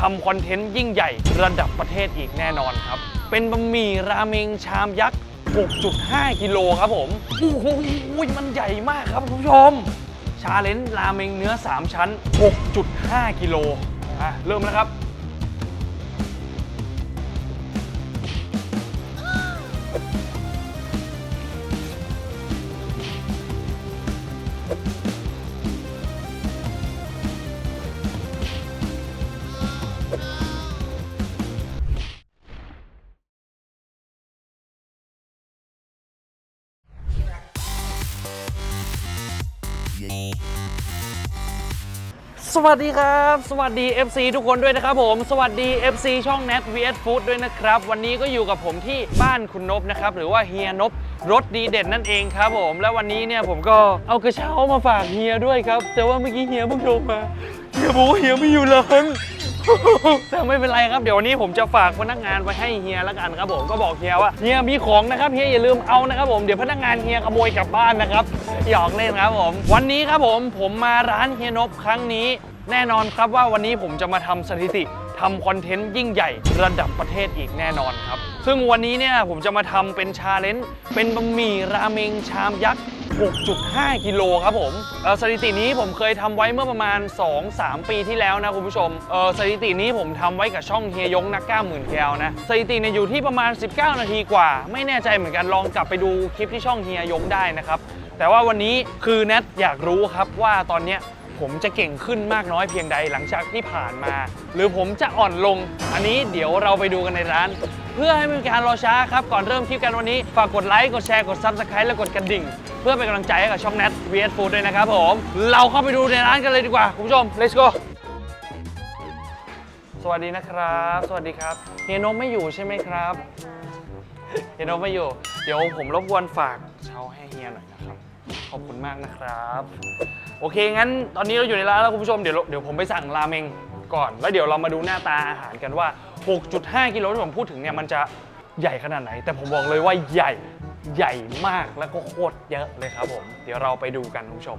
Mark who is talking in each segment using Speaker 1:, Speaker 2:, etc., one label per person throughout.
Speaker 1: ทำคอนเทนต์ยิ่งใหญ่ระดับประเทศอีกแน่นอนครับ เป็นบะหมี่ราเมงชามยักษ์ 6.5 กิโลครับผมโอ้โหมันใหญ่มากครับคุณผู้ชม ชาเลนจ์ราเมงเนื้อ 3 ชั้น 6.5 กิโลอะเริ่มแล้วครับ สวัสดีครับ สวัสดี FC ทุกคนด้วยนะครับผม สวัสดี FC ช่อง Net vs Food ด้วยนะครับ วันนี้ก็อยู่กับผมที่บ้านคุณนบนะครับ หรือว่าเฮียนบรถดีเด่นนั่นเองครับผม และวันนี้เนี่ยผมก็เอากระเช้ามาฝากเฮียด้วยครับ แต่ว่าเมื่อกี้เฮียเพิ่งโทรมาเฮียบอกว่าเฮียไม่อยู่ร้าน แต่ไม่เป็นไรครับเดี๋ยววันนี้ผมจะฝากพนักงานไว้ให้เฮียแล้วกันครับผมก็บอกเฮียว่าเฮียมีของนะครับเฮียอย่าลืมเอานะครับผมเดี๋ยวพนักงานเฮียขโมยกลับบ้านนะครับหยอกเล่นครับผม วันนี้ครับผมผมมาร้านเฮียนบครั้งนี้ แน่นอนครับว่าวันนี้ผมจะมาทำสถิติทำคอนเทนต์ยิ่งใหญ่ระดับประเทศอีกแน่นอนครับ ซึ่งวันนี้เนี่ยผมจะมาทำเป็นชาเลนจ์เป็นบะหมี่ราเมงชามยักษ์ 6.5 กิโลครับผมเอ่อสถิตินี้ผมเคยทำไว้เมื่อประมาณ 2-3 ปีที่แล้วนะคุณผู้ชมเออสถิตินี้ผมทำไว้กับช่องเฮียยงนักกล้าหมื่นแคลนะสถิติเนี่ยอยู่ที่ประมาณ 19 นาทีกว่า ไม่แน่ใจเหมือนกันลองกลับไปดูคลิปที่ช่องเฮียยงได้นะครับแต่ว่าวันนี้คือแนทอยากรู้ครับว่าตอนเนี้ย ผมจะเก่งขึ้นมากน้อยเพียงใดหลังจากที่ผ่านมา หรือผมจะอ่อนลง อันนี้เดี๋ยวเราไปดูกันในร้าน เพื่อให้ไม่มีการรอช้าครับ ก่อนเริ่มคลิปกันวันนี้ ฝากกดไลค์กดแชร์กด Subscribe และกดกระดิ่ง เพื่อเป็นกำลังใจให้กับช่อง Net vs Food ด้วยนะครับผมเราเข้าไปดูในร้านกันเลยดีกว่าคุณผู้ชม let's go สวัสดีนะครับ สวัสดีครับเฮียนกไม่อยู่ใช่ไหมครับเฮียนกไม่อยู่ เดี๋ยวผมรบกวนฝากเช่าให้เฮียหน่อยนะครับ ขอบคุณมากนะครับ โอเคงั้นตอนนี้เราอยู่ในร้านแล้วคุณผู้ชมเดี๋ยวเดี๋ยวผมไปสั่งราเมงก่อน แล้วเดี๋ยวเรามาดูหน้าตาอาหารกันว่า 6.5 กิโลที่ผมพูดถึงเนี่ยมันจะใหญ่ขนาดไหน แต่ผมบอกเลยว่าใหญ่ใหญ่มากแล้วก็โคตรเยอะเลยครับผม เดี๋ยวเราไปดูกันคุณผู้ชม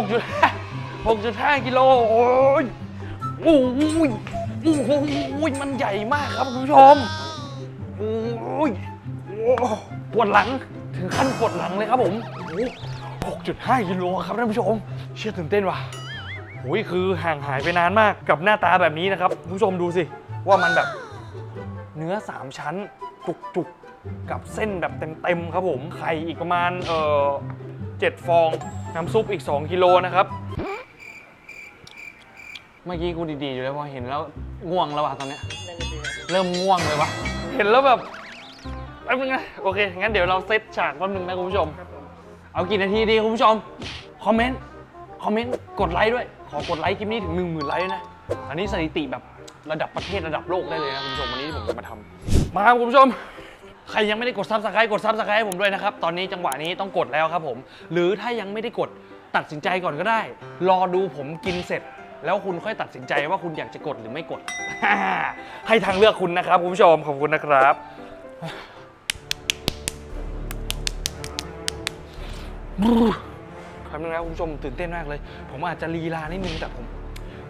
Speaker 1: 6.5 6.5กิโลโอ้ยโอ้ยโอ้โหมันใหญ่มากครับคุณผู้ชมโอ้ยโอ้ปวดหลังถึงขั้นปวดหลังเลยครับผมโอ้6.5กิโลครับท่านผู้ชม เชื่อตื่นเต้นว่ะโอ้ยคือห่างหายไปนานมากกับหน้าตาแบบนี้นะครับคุณผู้ชมดูสิว่ามันแบบ เนื้อ3ชั้นจุกๆกับเส้นแบบเต็มๆครับผมไข่อีกประมาณเอ่อ เจ็ดฟอง น้ำซุปอีก 2 กิโลนะครับ เมื่อกี้กูดีๆอยู่เลยพอเห็นแล้วง่วงแล้วว่ะตอนเนี้ยเริ่มง่วงเลยวะเห็นแล้วแบบแป๊บนึงนะโอเค งั้นเดี๋ยวเราเซตฉากแป๊บนึงนะคุณผู้ชม เอากี่นาทีดีคุณผู้ชม คอมเมนต์ คอมเมนต์ กดไลค์ด้วย ขอกดไลค์คลิปนี้ถึง 1 0,000ไลค์ด้วยนะ อันนี้สถิติแบบระดับประเทศระดับโลกได้เลยนะคุณผู้ชมวันนี้ที่ผมจะมาทำมาครับคุณผู้ชม ใครยังไม่ได้กดซับสไครต์กดซับสไครต์ให้ผมด้วยนะครับ ตอนนี้จังหวะนี้ต้องกดแล้วครับผม หรือถ้ายังไม่ได้กดตัดสินใจก่อนก็ได้ รอดูผมกินเสร็จ แล้วคุณค่อยตัดสินใจว่าคุณอยากจะกดหรือไม่กด ให้ทางเลือกคุณนะครับคุณผู้ชมขอบคุณนะครับคำนึงนะคุณผู้ชมตื่นเต้นมากเลย ผมอาจจะลีลานิดนึงแต่ผม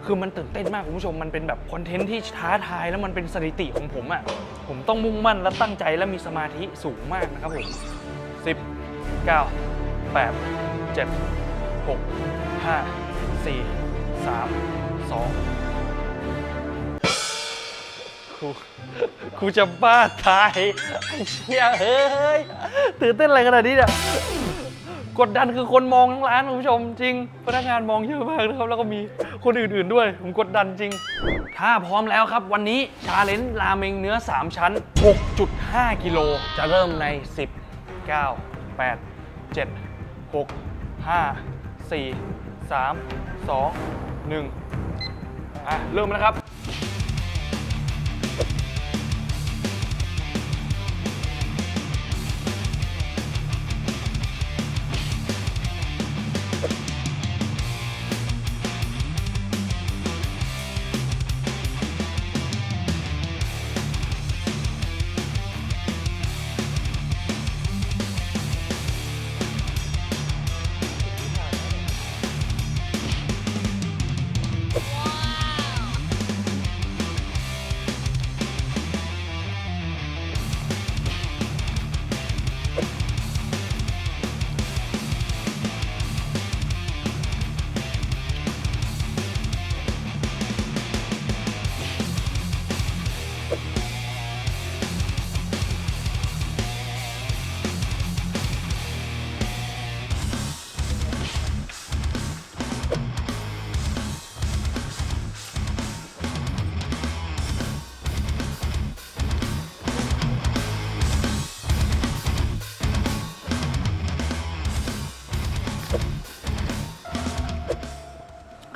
Speaker 1: คือมันตื่นเต้นมากคุณผู้ชมมันเป็นแบบคอนเทนต์ที่ท้าทายแล้วมันเป็นสถิติของผมอะ่ะผมต้องมุ่งมั่นและตั้งใจและมีสมาธิสูงมากนะครับผม10 9 8 7 6 5 4 3 2ครูครูจะบ้าตายไอ้เชี่ยเฮ้ยตื่นเต้นอะไรขนาดนี้เนี่ย กดดันคือคนมองทั้งร้านคุณผู้ชมจริง พนักงานมองเยอะมากนะครับ แล้วก็มีคนอื่นๆด้วย ผมกดดันจริง ถ้าพร้อมแล้วครับ วันนี้ชาเลนจ์ราเมงเนื้อ 3 ชั้น 6.5 กิโล จะเริ่มใน 10 9 8 7 6 5 4 3 2 1อะเริ่มแล้วครับ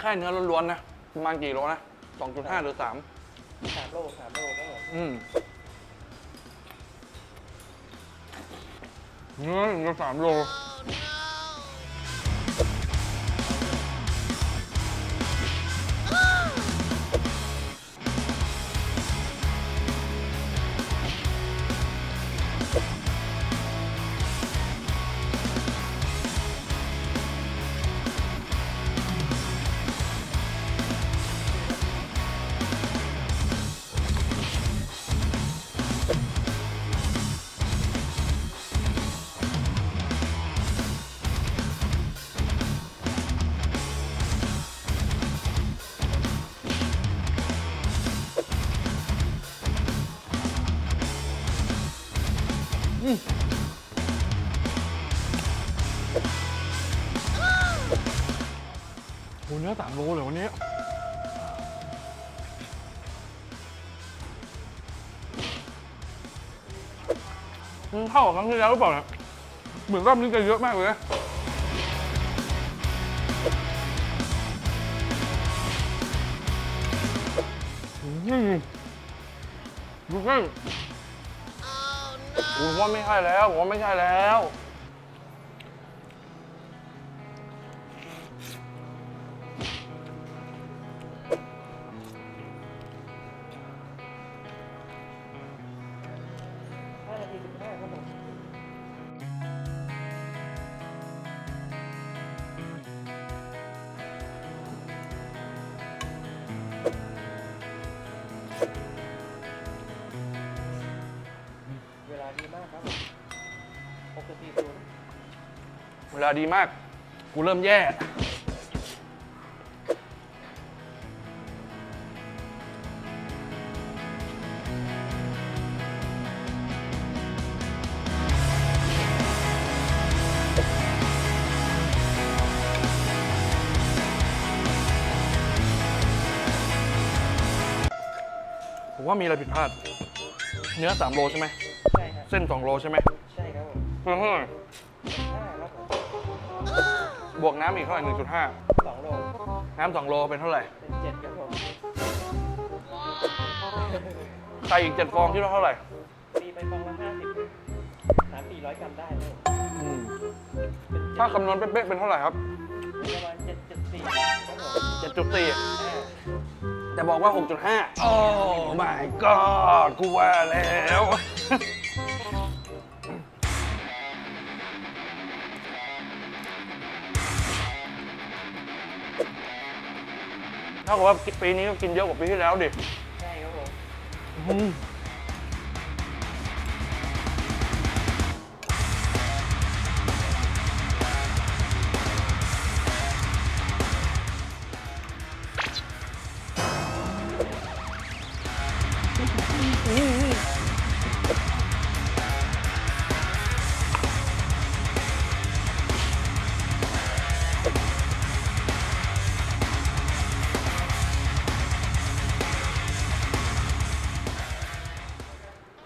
Speaker 1: ค่เนื้อล้วนๆนะประมาณกี่โลนะ2.5 หรือ3
Speaker 2: สามโลสามโลครับผม
Speaker 1: อืมเนื้อหนึ่งจะสามโล เนื้อสามโลเลยวันนี้ มันเท่ากับครั้งที่แล้วหรือเปล่าเนี่ยเหมือนรอบนี้จะเยอะมากเลยนะอืมดูสิผมว่าไม่ใช่แล้วผมว่าไม่ใช่แล้ว
Speaker 2: เวลาดีมาก กู
Speaker 1: เริ่มแย่ ผมว่ามีอะไรผิดพลาด เนื้อ 3 โลใช่ไหม
Speaker 2: ใช่ครับ
Speaker 1: เส้น 2 โลใช่ไหม
Speaker 2: ใช่ครับผม
Speaker 1: เพิ่ม
Speaker 2: บ
Speaker 1: วกน้ำอีกเท่าไหร่1.5
Speaker 2: สองโล
Speaker 1: น้ำ2โลเป็นเท่าไหร่
Speaker 2: เป็นเจ็ดครับผม
Speaker 1: ไข่อีก7ฟองที่เท่าไหร่
Speaker 2: ตีไปฟองละห้าสิบสามสี่ร้อยกรัมได้เลย
Speaker 1: อืม
Speaker 2: เป็น
Speaker 1: ถ้าคำนวณเป๊ะๆเป็นเท่าไหร่ครับ
Speaker 2: ประมาณเจ็ดจุดสี่ครับผม
Speaker 1: 7.4
Speaker 2: อ่า
Speaker 1: แต่บอกว่า 6.5 โอ้ my god กูว่าแล้ว เท่ากับว่าปีนี้ก็กินเยอะกว่าปีที่แล้วดิ
Speaker 2: ใช่ครับผ
Speaker 1: ม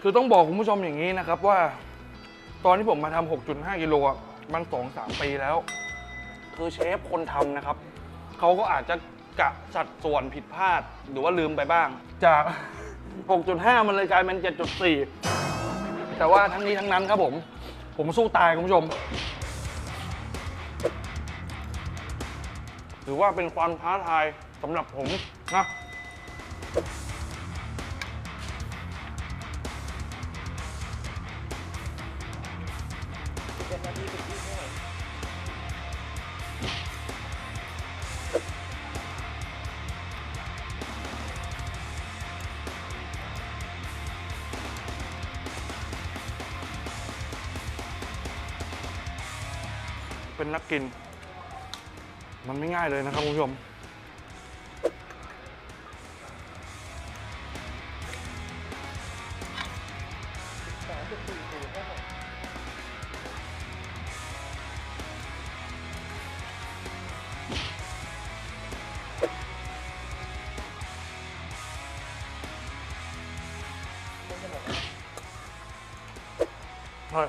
Speaker 1: คือต้องบอกคุณผู้ชมอย่างนี้นะครับว่า ตอนที่ผมมาทำ6.5 กิโลอะมันสองสามปีแล้ว คือเชฟคนทำนะครับ เขาก็อาจจะกะสัดส่วนผิดพลาดหรือว่าลืมไปบ้าง จาก 6.5 มันเลยกลายเป็น 7.4 แต่ว่าทั้งนี้ทั้งนั้นครับผม ผมสู้ตายคุณผู้ชมถือว่าเป็นความท้าทายสำหรับผมนะ
Speaker 2: นั
Speaker 1: กกิน มันไม่ง่ายเลยนะครับคุณผู้ชม
Speaker 2: สามจุดสี่ศูนย์ครับผมมันจะหมดแล้ว
Speaker 1: ใช่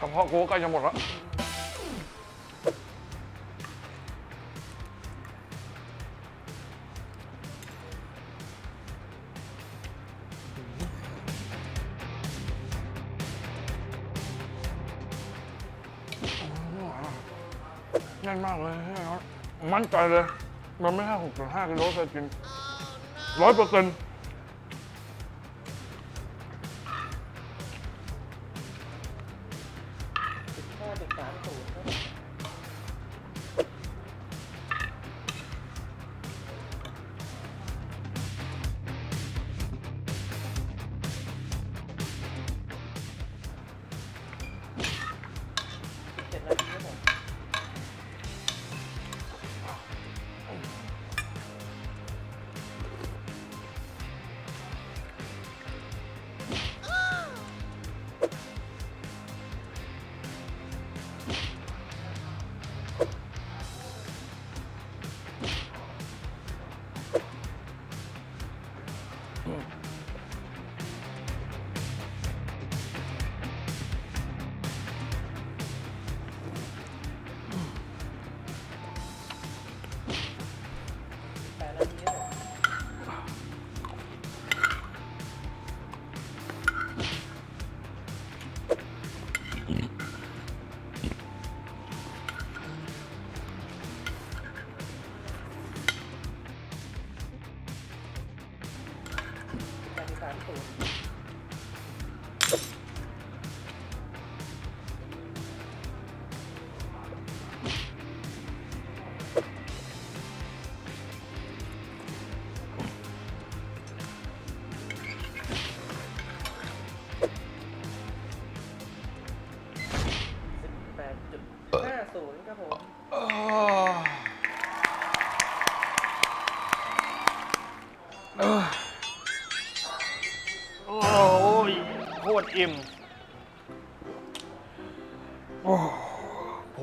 Speaker 1: กระเพาะกูก็ใกล้จะหมดแล้ว แน่นมากเลยง่นมากมั่นใจเลย มันไม่ใช่หกจุดห้ากิโลเคยกินร้อยเปอร์เซ็นต์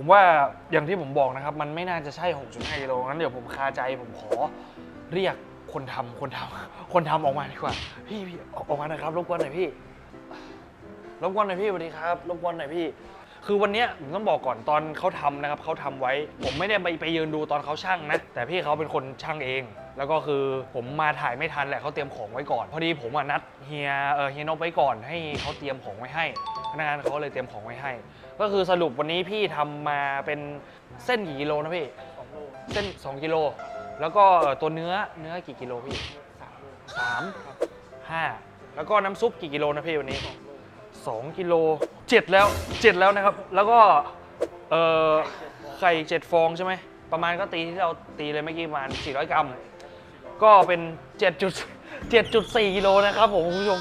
Speaker 2: ผม
Speaker 1: ว่าอย่างที่ผมบอกนะครับ มันไม่น่าจะใช่ 6.5กิโลงั้นเดี๋ยวผมคาใจผมขอเรียกคนทำคนทำคนทำออกมาดีกว่า พี่พี่ออกมาหน่อยครับรบกวนหน่อยพี่รบกวนหน่อยพี่สวัสดีครับรบกวนหน่อยพี่ คือวันนี้ผมต้องบอกก่อนตอนเขาทำนะครับเขาทำไว้ ผมไม่ได้ไปไปยืนดูตอนเขาช่างนะ แต่พี่เขาเป็นคนช่างเอง แล้วก็คือผมมาถ่ายไม่ทันแหละเขาเตรียมของไว้ก่อน พอดีผมอะนัดเฮียเออเฮียนบไว้ก่อนให้เขาเตรียมของไว้ให้พนักงานเขาเลยเตรียมของไว้ให้ ก็คือสรุปวันนี้พี่ทำมาเป็นเส้นกี่กิโลนะพี่
Speaker 2: สองโล
Speaker 1: เส้น 2 กิโล แล้วก็ตัวเนื้อเนื้อกี่กิโลพี่
Speaker 2: สาม
Speaker 1: ห้าแล้วก็น้ำซุปกี่กิโลนะพี่วันนี้
Speaker 2: สองโล
Speaker 1: 2กิโลเจ็ดแล้วเจ็ดแล้วนะครับ แล้วก็เออไข่เจ็ดฟองใช่ไหมประมาณก็ตีที่เราตีเลยเมื่อกี้ประมาณ400 กรัม ก็เป็น 7 7.4กิโลนะครับผมคุณผู้ชม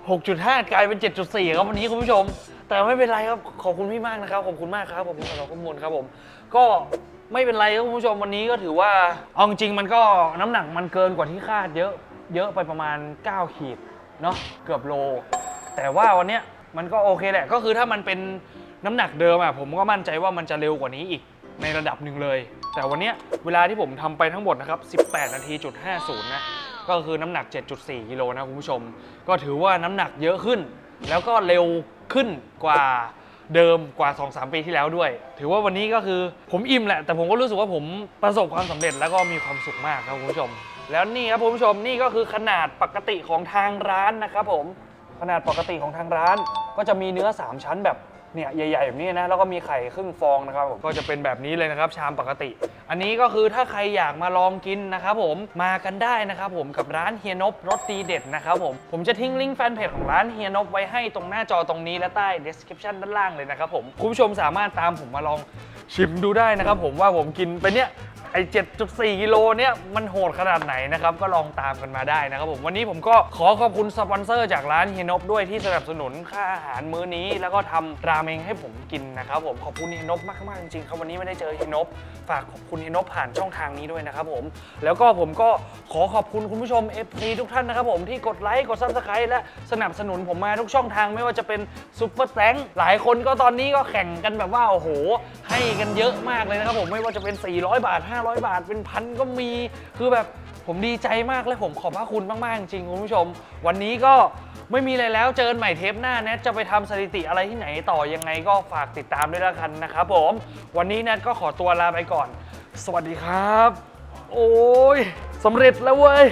Speaker 1: 6.5 กลายเป็น 7.4 ครับวันนี้คุณผู้ชม แต่ไม่เป็นไรครับขอบคุณพี่มากนะครับขอบคุณมากครับขอบคุณสำหรับข้อมูลครับผม ก็ไม่เป็นไรครับคุณผู้ชมวันนี้ก็ถือว่าเอาจริงมันก็น้ำหนักมันเกินกว่าที่คาดเยอะเยอะไปประมาณ 9 ขีดเนาะเกือบโล แต่ว่าวันเนี้ยมันก็โอเคแหละก็คือถ้ามันเป็นน้ำหนักเดิมอะผมก็มั่นใจว่ามันจะเร็วกว่านี้อีกในระดับหนึ่งเลย แต่วันเนี้ยเวลาที่ผมทำไปทั้งหมดนะครับ 18 นาทีจุด50 นะ ก็คือน้ำหนัก 7.4 กิโลนะคุณผู้ชม ก็ถือว่าน้ำหนักเยอะขึ้น แล้วก็เร็วขึ้นกว่าเดิมกว่า 2-3 ปีที่แล้วด้วย ถือว่าวันนี้ก็คือผมอิ่มแหละ แต่ผมก็รู้สึกว่าผมประสบความสำเร็จแล้วก็มีความสุขมากครับคุณผู้ชม แล้วนี่ครับคุณผู้ชมนี่ก็คือขนาดปกติของทางร้านนะครับผมขนาดปกติของทางร้านก็จะมีเนื้อ 3 ชั้นแบบ เนี่ยใหญ่ๆแบบนี้นะแล้วก็มีไข่ครึ่งฟองนะครับผมก็จะเป็นแบบนี้เลยนะครับชามปกติ อันนี้ก็คือถ้าใครอยากมาลองกินนะครับผมมากันได้นะครับผมกับร้านเฮียนบรสดีเด็ดนะครับผมผมจะทิ้งลิงก์แฟนเพจของร้านเฮียนบไว้ให้ตรงหน้าจอตรงนี้และใต้ description ด้านล่างเลยนะครับผมคุณผู้ชมสามารถตามผมมาลองชิมดูได้นะครับผมว่าผมกินไปเนี่ย ไอ้7.4 กิโลเนี่ยมันโหดขนาดไหนนะครับ ก็ลองตามกันมาได้นะครับผม วันนี้ผมก็ขอขอบคุณสปอนเซอร์จากร้านเฮยนบด้วยที่สนับสนุนค่าอาหารมื้อนี้ แล้วก็ทำราเมงให้ผมกินนะครับผมขอบคุณเฮยนบมากๆจริงๆครับวันนี้ไม่ได้เจอเฮยนบฝากขอบคุณเฮยนบผ่านช่องทางนี้ด้วยนะครับผม แล้วก็ผมก็ขอขอบคุณคุณผู้ชม FC ทุกท่านนะครับผมที่กดไลค์กด Subscribe และสนับสนุนผมมาทุกช่องทางไม่ว่าจะเป็นซุปเปอร์แ n งหลายคนก็ตอนนี้ก็แข่งกันแบบว่าโอ้โหให้กันเยอะมากเลยนะครับผมไม่ว่าจะเป็น 400 บาท500บาทเป็นพันก็มี คือแบบผมดีใจมากและผมขอบพระคุณมาก ๆ จริงคุณผู้ชม วันนี้ก็ไม่มีอะไรแล้วเจอกันใหม่เทปหน้าแนทจะไปทำสถิติอะไรที่ไหนต่อยังไงก็ฝากติดตามด้วยละกันนะครับผม วันนี้แนทก็ขอตัวลาไปก่อน สวัสดีครับ โอ้ยสำเร็จแล้วเว้ย